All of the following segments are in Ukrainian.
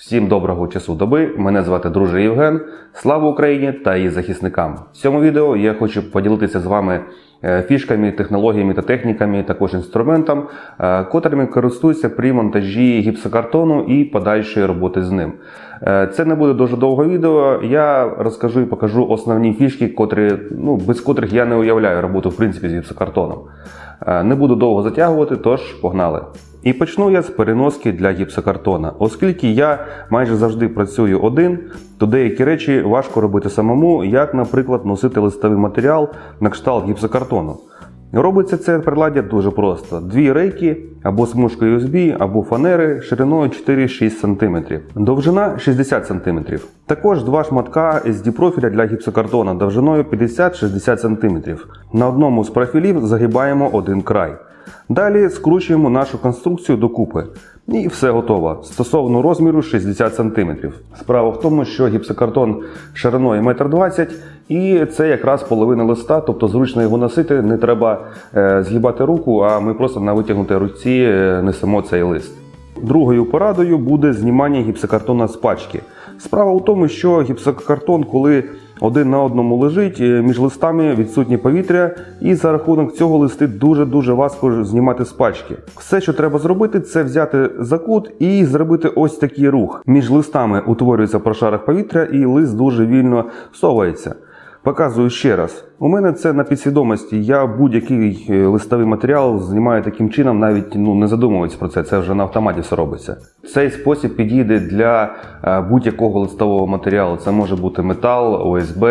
Всім доброго часу доби. Мене звати друже Євген. Слава Україні та її захисникам. В цьому відео я хочу поділитися з вами е, фішками, технологіями та техніками, також інструментом, е, котрими користуюся при монтажі гіпсокартону і подальшої роботи з ним. Е, Це не буде дуже довго відео. Я розкажу і покажу основні фішки, котрі, ну, без котрих я не уявляю роботу в принципі з гіпсокартоном. Не буду довго затягувати, тож погнали. І почну я з переноски для гіпсокартона. Оскільки я майже завжди працюю один, то деякі речі важко робити самому, як, наприклад, носити листовий матеріал на кшталт гіпсокартону. Робиться це приладдя дуже просто: дві рейки або смужка USB, або фанери шириною 4-6 см, довжина 60 см. Також два шматка SD профіля для гіпсокартона довжиною 50-60 см. На одному з профілів загибаємо один край. Далі скручуємо нашу конструкцію докупи. І все готово. Стосовно розміру 60 см. Справа в тому, що гіпсокартон шириною 1,20 м, і це якраз половина листа, тобто зручно його носити, не треба е, згибати руку, а ми просто на витягнутій руці е, несемо цей лист. Другою порадою буде знімання гіпсокартона з пачки. Справа у тому, що гіпсокартон, коли один на одному лежить, е, між листами відсутнє повітря, і за рахунок цього листи дуже-дуже важко знімати з пачки. Все, що треба зробити, це взяти закут і зробити ось такий рух. Між листами утворюється прошарок повітря, і лист дуже вільно совається. Показую ще раз. У мене це на підсвідомості. Я будь-який е, листовий матеріал знімаю таким чином, навіть ну не задумуюсь про це. Це вже на автоматі все робиться. Цей спосіб підійде для е, будь-якого листового матеріалу. Це може бути метал, ОСБ,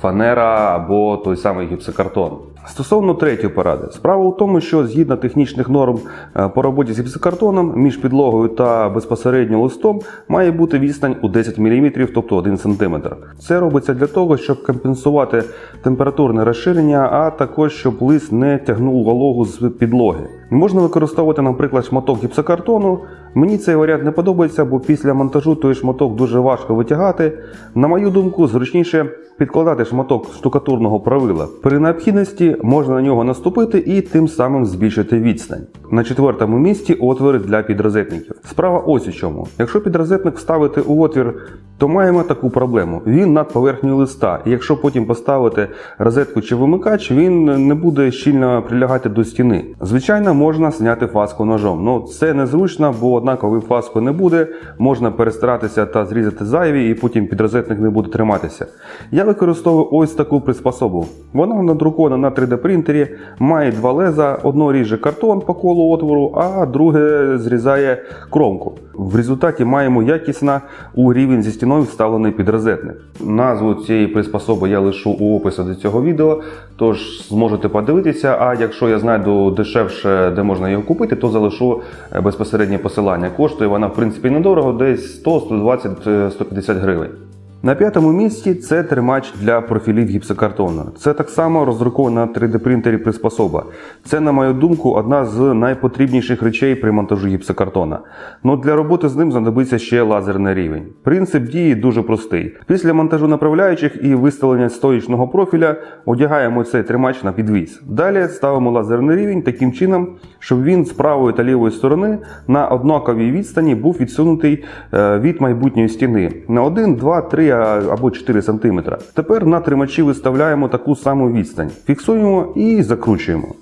фанера або той самий гіпсокартон. Стосовно третьої поради, справа у тому, що згідно технічних норм е, по роботі з гіпсокартоном між підлогою та безпосередньо листом має бути відстань у 10 мм, тобто 1 см. Це робиться для того, щоб компенсувати температурне розширення, а також щоб лист не тягнув вологу з підлоги. Можна використовувати, наприклад, шматок гіпсокартону. Мені цей варіант не подобається, бо після монтажу той шматок дуже важко витягати. На мою думку, зручніше підкладати шматок штукатурного правила. При необхідності можна на нього наступити і тим самим збільшити відстань. На четвертому місці отвори для підрозетників. Справа ось у чому. Якщо підрозетник вставити у отвір, то маємо таку проблему. Він над поверхнею листа. І якщо потім поставити розетку чи вимикач, він не буде щільно прилягати до стіни. Звичайно, можна зняти фаску ножом. Ну це незручно, бо однакової фаску не буде. Можна перестаратися та зрізати зайві, і потім підрозетник не буде триматися. Я використовую ось таку приспособу. Вона надрукована на 3D принтері, має два леза, одно ріже картон по колу отвору, а друге зрізає кромку. В результаті маємо якісно у рівень зі стіною вставлений підрозетник. Назву цієї приспособи я лишу у описі до цього відео, тож зможете подивитися. А якщо я знайду дешевше, де можна його купити, то залишу е, безпосереднє посилання. Коштує вона в принципі недорого, десь 100, 120, е, 150 гривень. На п'ятому місці це тримач для профілів гіпсокартону. Це так само роздрукована на 3D принтері приспособа. Це, на мою думку, одна з найпотрібніших речей при монтажу гіпсокартона. Но для роботи з ним знадобиться ще лазерний рівень. Принцип дії дуже простий. Після монтажу направляючих і виставлення стоїчного профіля одягаємо цей тримач на підвіз. Далі ставимо лазерний рівень таким чином, щоб він з правої та лівої сторони на однаковій відстані був відсунутий е, від майбутньої стіни на 1, 2, 3 а- або 4 см. Тепер на тримачі виставляємо таку саму відстань, фіксуємо і закручуємо.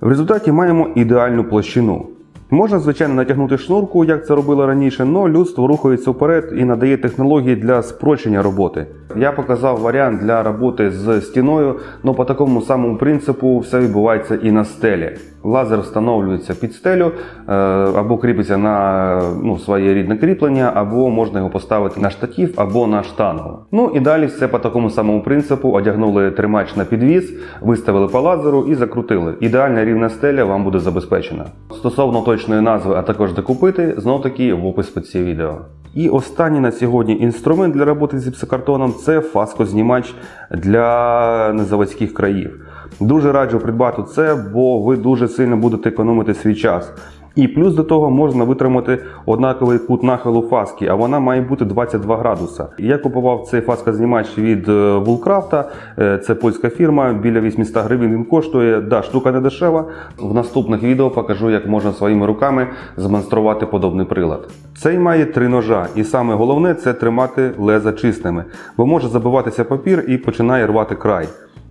В результаті маємо ідеальну площину. Можна, звичайно, натягнути шнурку, як це робили раніше, але людство рухається вперед і надає технології для спрощення роботи. Я показав варіант для роботи з стіною, але по такому самому принципу все відбувається і на стелі. Лазер встановлюється під стелю е, або кріпиться на ну, своє рідне кріплення, або можна його поставити на штатів або на штангу. Ну і далі все по такому самому принципу. Одягнули тримач на підвіз, виставили по лазеру і закрутили. Ідеальна рівна стеля вам буде забезпечена. Стосовно точної назви, а також де купити, знов таки в опис під це відео. І останній на сьогодні інструмент для роботи з гіпсокартоном це фаскознімач для незаводських країв. Дуже раджу придбати це, бо ви дуже сильно будете економити свій час. І плюс до того можна витримати однаковий кут нахилу фаски, а вона має бути 22 градуса. Я купував цей фаскознімач від е, Вулкрафта, е, це польська фірма, біля 800 гривень він коштує. Да, штука не дешева. В наступних відео покажу, як можна своїми руками змонструвати подобний прилад. Цей має три ножа, і саме головне це тримати леза чистими, бо може забиватися папір і починає рвати край.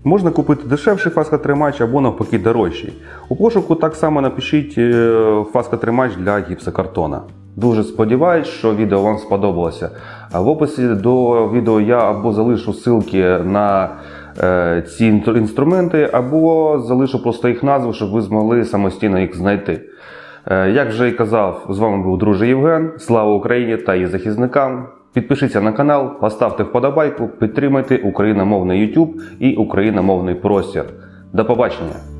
Можна купити дешевший фаскотримач або навпаки дорожчий. У пошуку так само напишіть е, фаскотримач для гіпсокартона. Дуже сподіваюсь, що відео вам сподобалося. В описі до відео я або залишу ссылки на е, ці інструменти, або залишу просто їх назву, щоб ви змогли самостійно їх знайти. Е, Як вже і казав, з вами був друже Євген. Слава Україні та її захисникам. Підпишіться на канал, поставте вподобайку, підтримайте україномовний YouTube і україномовний простір. До побачення!